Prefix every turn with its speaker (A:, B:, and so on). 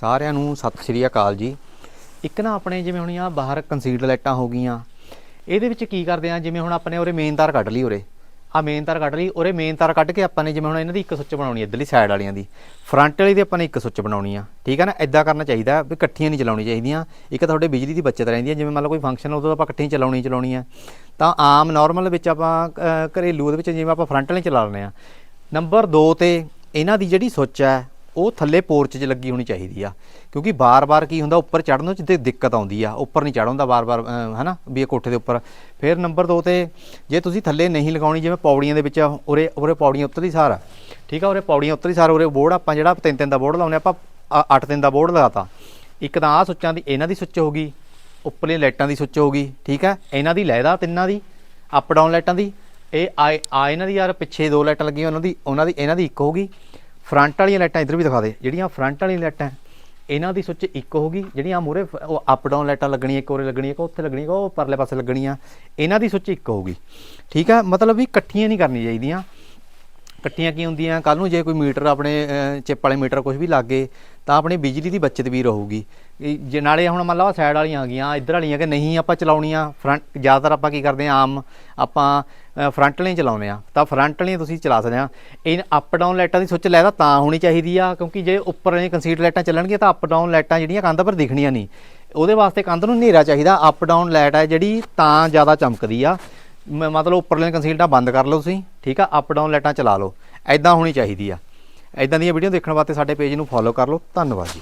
A: ਸਾਰਿਆਂ ਨੂੰ ਸਤਿ ਸ਼੍ਰੀ ਅਕਾਲ ਜੀ। ਇੱਕ ਨਾ ਆਪਣੇ ਜਿਵੇਂ ਹੁਣ ਆ ਬਾਹਰ ਕੰਸੀਲਡ ਲਾਈਟਾਂ ਹੋ ਗਈਆਂ, ਇਹਦੇ ਵਿੱਚ ਕੀ ਕਰਦੇ ਆ, ਜਿਵੇਂ ਹੁਣ ਆਪਣੇ ਉਰੇ ਮੇਨ ਤਾਰ ਕੱਢ ਲਈ ਉਰੇ। ਆ ਮੇਨ ਤਾਰ ਕੱਢ ਲਈ, ਉਰੇ ਮੇਨ ਤਾਰ ਕੱਢ ਕੇ ਆਪਾਂ ਨੇ ਜਿਵੇਂ ਹੁਣ ਇਹਨਾਂ ਦੀ ਇੱਕ ਸੁੱਚ ਬਣਾਉਣੀ ਹੈ ਇੱਧਰਲੀ ਸਾਈਡ ਵਾਲੀਆਂ ਦੀ। ਫਰੰਟ ਵਾਲੀ ਦੀ ਆਪਾਂ ਨੇ ਇੱਕ ਸੁੱਚ ਬਣਾਉਣੀ ਆ। ਠੀਕ ਹੈ ਨਾ ਇਦਾਂ ਕਰਨਾ ਚਾਹੀਦਾ ਵੀ ਇਕੱਠੀਆਂ ਨਹੀਂ ਚਲਾਉਣੀ ਚਾਹੀਦੀਆਂ। ਇੱਕ ਤੁਹਾਡੇ ਬਿਜਲੀ ਦੀ ਬਚਤ ਰਹਿੰਦੀ ਹੈ ਜਿਵੇਂ ਮੰਨ ਲਓ ਕੋਈ ਫੰਕਸ਼ਨ ਉਦੋਂ ਆਪਾਂ ਇਕੱਠੀਆਂ ਚਲਾਉਣੀ ਚਲਾਉਣੀ ਆ ਤਾਂ ਆਮ ਨਾਰਮਲ ਵਿੱਚ ਆਪਾਂ ਘਰੇਲੂ ਦੇ ਵਿੱਚ ਜਿਵੇਂ ਆਪਾਂ ਫਰੰਟ ਵਾਲੀ ਚਲਾ ਲੈਂਦੇ ਆ। ਨੰਬਰ 2 ਤੇ ਇਹਨਾਂ ਦੀ ਜਿਹੜੀ ਸੁੱਚ ਹੈ ਉਹ ਥੱਲੇ ਪੋਰਚ 'ਚ ਲੱਗੀ ਹੋਣੀ ਚਾਹੀਦੀ ਆ। ਕਿਉਂਕਿ ਬਾਰ-ਬਾਰ ਕੀ ਹੁੰਦਾ, ਉੱਪਰ ਚੜਨ ਨੂੰ ਜਿੱਤੇ ਦਿੱਕਤ ਆਉਂਦੀ ਆ, ਉੱਪਰ ਨਹੀਂ ਚੜ੍ਹਨ ਦਾ ਬਾਰ-ਬਾਰ ਹਨਾ, ਵੀ ਇਹ ਕੋਠੇ ਦੇ ਉੱਪਰ। ਫਿਰ ਨੰਬਰ 2 ਤੇ, ਜੇ ਤੁਸੀਂ ਥੱਲੇ ਨਹੀਂ ਲਗਾਉਣੀ, ਜਿਵੇਂ ਪੌੜੀਆਂ ਦੇ ਵਿੱਚ ਉਰੇ ਉਰੇ ਪੌੜੀਆਂ ਉੱਤਰੀ ਸਾਰ, ਠੀਕ ਆ, ਉਰੇ ਪੌੜੀਆਂ ਉੱਤਰੀ ਸਾਰ, ਉਰੇ ਬੋਰਡ ਆਪਾਂ ਜਿਹੜਾ ਤਿੰਨ ਤਿੰਨ ਦਾ ਬੋਰਡ ਲਾਉਂਦੇ ਆਪਾਂ ਅੱਠ ਤਿੰਨ ਦਾ ਬੋਰਡ ਲਗਾਤਾ ਇੱਕ ਤਾਂ ਆਹ ਸੁੱਚਾਂ ਦੀ, ਇਹਨਾਂ ਦੀ ਸੁੱਚ ਹੋ ਗਈ, ਉੱਪਰਲੀਆਂ ਲਾਈਟਾਂ ਦੀ ਸੁੱਚ ਹੋ ਗਈ, ਠੀਕ ਹੈ ਇਹਨਾਂ ਦੀ ਲੈਦਾ ਤਿੰਨਾਂ ਦੀ ਅਪ ਡਾਊਨ ਲਾਈਟਾਂ ਦੀ, ਇਹ ਆ ਆ ਇਹਨਾਂ ਦੀ ਯਾਰ ਪਿੱਛੇ ਦੋ ਲਾਈਟਾਂ ਲੱਗੀਆਂ, ਉਹਨਾਂ ਦੀ ਉਹਨਾਂ ਦੀ, ਇਹਨਾਂ ਦੀ ਇੱਕ ਹੋਗੀ ਫਰੰਟ ਵਾਲੀਆਂ ਲਾਈਟਾਂ ਇੱਧਰ ਵੀ ਦਿਖਾ ਦੇ, ਜਿਹੜੀਆਂ ਫਰੰਟ ਵਾਲੀਆਂ ਲਾਈਟਾਂ, ਇਹਨਾਂ ਦੀ ਸੁੱਚ ਇੱਕ ਹੋਗੀ ਜਿਹੜੀਆਂ ਮੂਰੇ ਉਹ ਅਪ ਡਾਊਨ ਲਾਈਟਾਂ ਲੱਗਣੀਆਂ, ਇੱਕ ਉਰੇ ਲੱਗਣੀ ਇੱਕ ਉੱਥੇ ਲੱਗਣੀ ਇੱਕ ਉਹ ਪਰਲੇ ਪਾਸੇ ਲੱਗਣੀਆਂ, ਇਹਨਾਂ ਦੀ ਸੁੱਚ ਇੱਕ ਹੋਗੀ ਠੀਕ ਹੈ ਮਤਲਬ ਵੀ ਇਕੱਠੀਆਂ ਨਹੀਂ ਕਰਨੀਆਂ ਚਾਹੀਦੀਆਂ। ਇਕੱਠੀਆਂ ਕੀ ਹੁੰਦੀਆਂ? ਕੱਲ ਨੂੰ ਜੇ ਕੋਈ ਮੀਟਰ ਆਪਣੇ ਚਿੱਪ ਵਾਲੇ ਮੀਟਰ ਕੁਝ ਵੀ ਲੱਗੇ ਤਾਂ ਆਪਣੀ ਬਿਜਲੀ ਦੀ ਬਚਤ ਵੀ ਰਹੂਗੀ। ਜੇ ਨਾਲੇ ਹੁਣ ਮੰਨ ਲਓ ਸਾਈਡ ਵਾਲੀਆਂ ਆ ਗਈਆਂ ਇੱਧਰ ਵਾਲੀਆਂ ਕਿ ਨਹੀਂ ਆਪਾਂ ਚਲਾਉਣੀਆਂ? ਫਰੰਟ ਜ਼ਿਆਦਾਤਰ ਆਪਾਂ ਕੀ ਕਰਦੇ ਆ ਆਮ ਆਪਾਂ ਫਰੰਟ ਲਈ ਚਲਾਉਂਦੇ ਆ ਤਾਂ ਫਰੰਟ ਲਈ ਤੁਸੀਂ ਚਲਾ ਸਕਦੇ ਆ ਇਹ ਅਪ ਡਾਊਨ ਲਾਈਟਾਂ ਦੀ ਸੁੱਚ ਲੈਦਾ ਤਾਂ ਹੋਣੀ ਚਾਹੀਦੀ ਆ, ਕਿਉਂਕਿ ਜੇ ਉੱਪਰ ਵਾਲੀਆਂ ਕੰਸੀਡ ਲਾਈਟਾਂ ਚੱਲਣਗੀਆਂ ਤਾਂ ਅਪ ਡਾਊਨ ਲਾਈਟਾਂ ਜਿਹੜੀਆਂ ਕੰਧ ਪਰ ਦਿਖਣੀਆਂ ਨਹੀਂ। ਉਹਦੇ ਵਾਸਤੇ ਕੰਧ ਨੂੰ ਹਨੇਰਾ ਚਾਹੀਦਾ। ਅਪ ਡਾਊਨ ਲਾਈਟ ਹੈ ਜਿਹੜੀ ਤਾਂ ਜ਼ਿਆਦਾ ਚਮਕਦੀ ਆ। ਮ- ਮਤਲਬ ਉੱਪਰਲੀਆਂ ਕੰਸੀਲਟਾਂ ਬੰਦ ਕਰ ਲਓ ਤੁਸੀਂ, ਠੀਕ ਆ? ਅਪ ਡਾਊਨ ਲਾਈਟਾਂ ਚਲਾ ਲਓ। ਐਦਾਂ ਹੋਣੀ ਚਾਹੀਦੀ ਆ। ਐਦਾਂ ਦੀਆਂ ਵੀਡੀਓ ਦੇਖਣ ਵਾਸਤੇ ਸਾਡੇ ਪੇਜ ਨੂੰ ਫੋਲੋ ਕਰ ਲਓ। ਧੰਨਵਾਦ ਜੀ।